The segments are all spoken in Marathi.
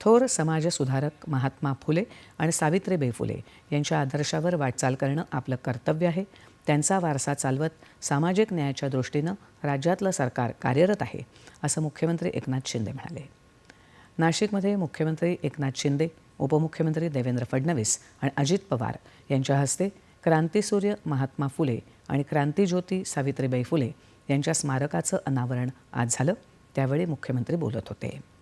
थोर समाजसुधारक महात्मा फुले आणि सावित्रीबाई फुले यांच्या आदर्शावर वाटचाल करणं आपलं कर्तव्य आहे. त्यांचा वारसा चालवत सामाजिक न्यायाच्या दृष्टीनं राज्यातलं सरकार कार्यरत आहे असं मुख्यमंत्री एकनाथ शिंदे म्हणाले. नाशिकमध्ये मुख्यमंत्री एकनाथ शिंदे उपमुख्यमंत्री देवेंद्र फडणवीस आणि अजित पवार यांच्या हस्ते क्रांतीसूर्य महात्मा फुले आणि क्रांतीज्योती सावित्रीबाई फुले यांच्या स्मारकाचं अनावरण आज झालं त्यावेळी मुख्यमंत्री बोलत होते.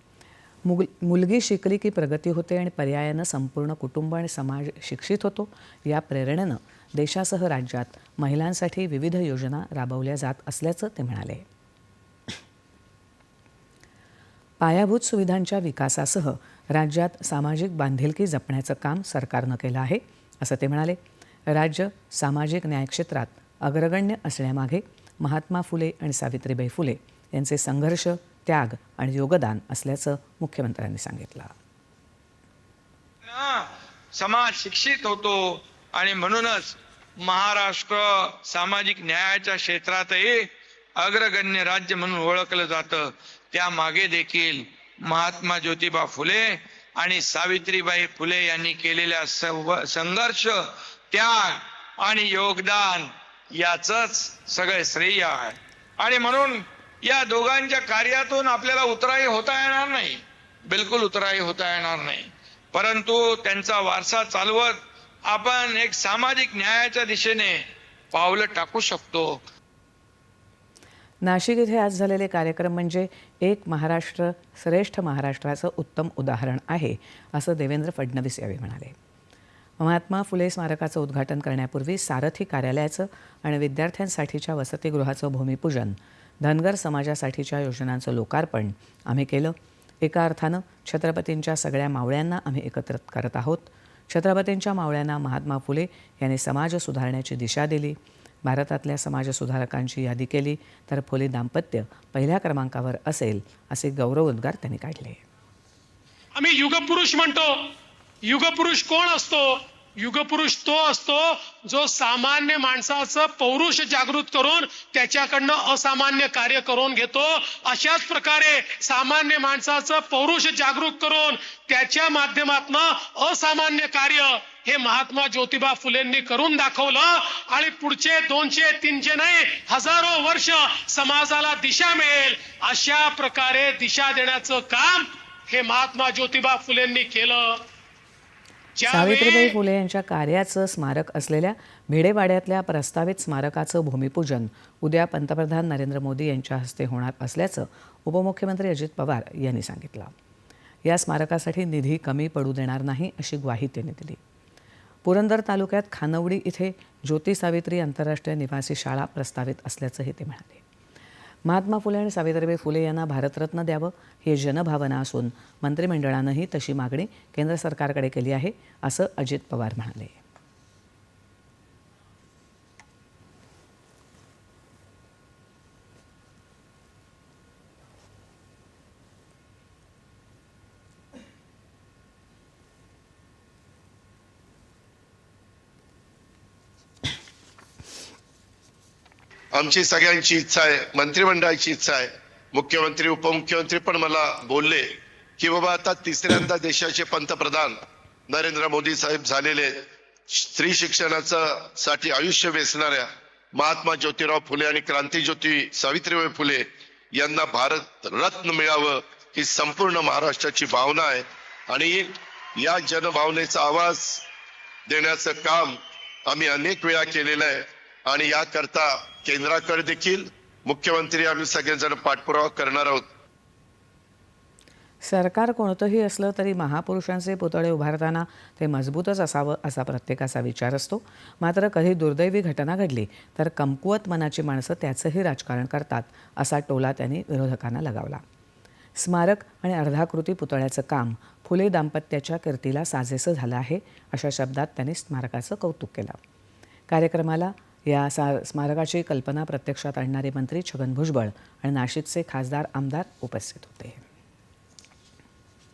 मुग मुलगी शिकली की प्रगती होते आणि पर्यायानं संपूर्ण कुटुंब आणि समाज शिक्षित होतो या प्रेरणेनं देशासह राज्यात महिलांसाठी विविध योजना राबवल्या जात असल्याचं ते म्हणाले. पायाभूत सुविधांच्या विकासासह राज्यात सामाजिक बांधिलकी जपण्याचं काम सरकारनं केलं आहे असं ते म्हणाले. राज्य सामाजिक न्याय क्षेत्रात अग्रगण्य असण्यामागे महात्मा फुले आणि सावित्रीबाई फुले यांचे संघर्ष त्याग आणि योगदान असल्याचं मुख्यमंत्र्यांनी सांगितलं. समाज शिक्षित होतो आणि म्हणूनच महाराष्ट्र सामाजिक न्यायाच्या क्षेत्रातही अग्रगण्य राज्य म्हणून ओळखलं जातं. त्या मागे देखील महात्मा ज्योतिबा फुले आणि सावित्रीबाई फुले यांनी केलेल्या संव- संघर्ष त्याग आणि योगदान याच सगळे श्रेय आहे. आणि म्हणून या दोघांच्या कार्यातून आपल्याला उतराई होता येणार नाही. बिलकुल उतराई होता येणार नाही. परंतु त्यांचा वारसा चालवत आपण एक सामाजिक न्यायाच्या दिशेने पावलं टाकू शकतो. नाशिक इथे आज झालेले कार्यक्रम म्हणजे एक महाराष्ट्र श्रेष्ठ महाराष्ट्राचं उत्तम उदाहरण आहे असं देवेंद्र फडणवीस यावेळी म्हणाले. महात्मा फुले स्मारकाचं उद्घाटन करण्यापूर्वी सारथी कार्यालयाचं आणि विद्यार्थ्यांसाठीच्या वसतिगृहाचं भूमिपूजन धनगर समाजासाठीच्या योजनांचं लोकार्पण आम्ही केलं. एका अर्थानं छत्रपतींच्या सगळ्या मावळ्यांना आम्ही एकत्र करत आहोत. छत्रपतींच्या मावळ्यांना महात्मा फुले यांनी समाज सुधारण्याची दिशा दिली. भारतातल्या समाजसुधारकांची यादी केली तर फुले दाम्पत्य पहिल्या क्रमांकावर असेल असे गौरवोद्गार त्यांनी काढले. आम्ही युगपुरुष म्हणतो. युगपुरुष कोण असतो? युगपुरुष तो असतो जो सामान्य माणसाचं पौरुष जागृत करून त्याच्याकडनं असामान्य कार्य करून घेतो. अशाच प्रकारे सामान्य माणसाचं पौरुष जागृत करून त्याच्या माध्यमातनं असामान्य कार्य हे महात्मा ज्योतिबा फुलेंनी करून दाखवलं आणि पुढचे दोनशे तीनशे नाही हजारो वर्ष समाजाला दिशा मिळेल. अशा प्रकारे दिशा देण्याचं काम हे महात्मा ज्योतिबा फुलेंनी केलं. सावित्रीबाई फुले यांच्या कार्याचं स्मारक असलेल्या भिडेवाड्यातल्या प्रस्तावित स्मारकाचं भूमिपूजन उद्या पंतप्रधान नरेंद्र मोदी यांच्या हस्ते होणार असल्याचं उपमुख्यमंत्री अजित पवार यांनी सांगितलं. या स्मारकासाठी निधी कमी पडू देणार नाही अशी ग्वाही त्यांनी दिली. पुरंदर तालुक्यात खानवडी इथे ज्योती सावित्री आंतरराष्ट्रीय निवासी शाळा प्रस्तावित असल्याचंही ते म्हणाले. महात्मा फुले आणि सावित्रीबाई फुले यांना भारतरत्न द्यावं ही जनभावना असून मंत्रिमंडळानंही तशी मागणी केंद्र सरकारकडे केली आहे असं अजित पवार म्हणाले. आमची सगळ्यांची इच्छा आहे मंत्रिमंडळाची इच्छा आहे. मुख्यमंत्री उपमुख्यमंत्री पण मला बोलले की बाबा आता तिसऱ्यांदा देशाचे पंतप्रधान नरेंद्र मोदी साहेब झालेले स्त्री शिक्षणाचं साठी आयुष्य वेचणाऱ्या महात्मा ज्योतिराव फुले आणि क्रांतीज्योती सावित्रीबाई फुले यांना भारत रत्न मिळावं ही संपूर्ण महाराष्ट्राची भावना आहे. आणि या जनभावनेचा आवाज देण्याचं काम आम्ही अनेक वेळा केलेलं आहे. आणि याकरता केंद्राकडे देखील मुख्यमंत्री आम्ही सगळेजण पाठपुरावा करणार आहोत. सरकार कोणतंही असलं तरी महापुरुषांचे पुतळे उभारताना ते मजबूतच असावं असा प्रत्येकाचा विचार असतो. मात्र कधी दुर्दैवी घटना घडली तर कमकुवत मनाची माणसं त्याचंही राजकारण करतात असा टोला त्यांनी विरोधकांना लगावला. स्मारक आणि अर्धाकृती पुतळ्याचं काम फुले दाम्पत्याच्या कीर्तीला साजेसं झालं आहे अशा शब्दात त्यांनी स्मारकाचं कौतुक केलं. कार्यक्रमाला या सा स्मारकाची कल्पना प्रत्यक्षात आणणारे मंत्री छगन भुजबळ आणि नाशिकचे खासदार आमदार उपस्थित होते.